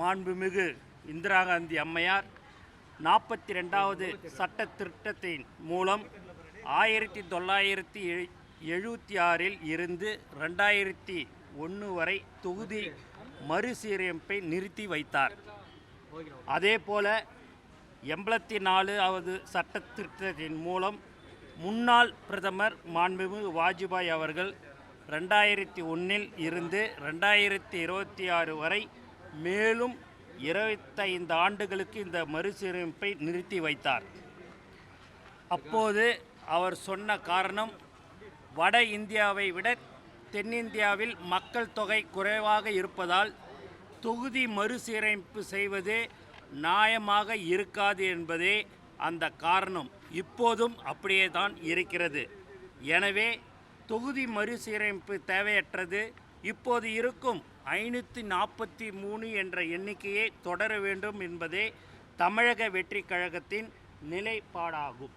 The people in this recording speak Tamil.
மாண்புமிகு இந்திரா காந்தி அம்மையார் நாற்பத்தி ரெண்டாவது சட்ட திருத்தத்தின் மூலம் ஆயிரத்தி தொள்ளாயிரத்தி எழுபத்தி ஆறில் இருந்து ரெண்டாயிரத்தி ஒன்று வரை தொகுதி மறுசீரமைப்பை நிறுத்தி வைத்தார். அதே போல எண்பத்தி நாலாவது சட்ட திருத்தத்தின் மூலம் முன்னாள் பிரதமர் மாண்புமிகு வாஜ்பாய் அவர்கள் ரெண்டாயிரத்தி ஒன்றில் இருந்து ரெண்டாயிரத்தி இருபத்தி ஆறு வரை மேலும் இருபத்தைந்து ஆண்டுகளுக்கு இந்த மறுசீரமைப்பை நிறுத்தி வைத்தார். அப்போது அவர் சொன்ன காரணம் வட இந்தியாவை விட தென்னிந்தியாவில் மக்கள் தொகை குறைவாக இருப்பதால் தொகுதி மறுசீரமைப்பு செய்வது நியாயமாக இருக்காது என்பதே அந்த காரணம். இப்போதும் அப்படியே தான் இருக்கிறது. எனவே தொகுதி மறுசீரமைப்பு தேவையற்றது. இப்போது இருக்கும் ஐநூற்றி நாற்பத்தி மூணு என்ற எண்ணிக்கையை தொடர வேண்டும் என்பதே தமிழக வெற்றி கழகத்தின் நிலைப்பாடாகும்.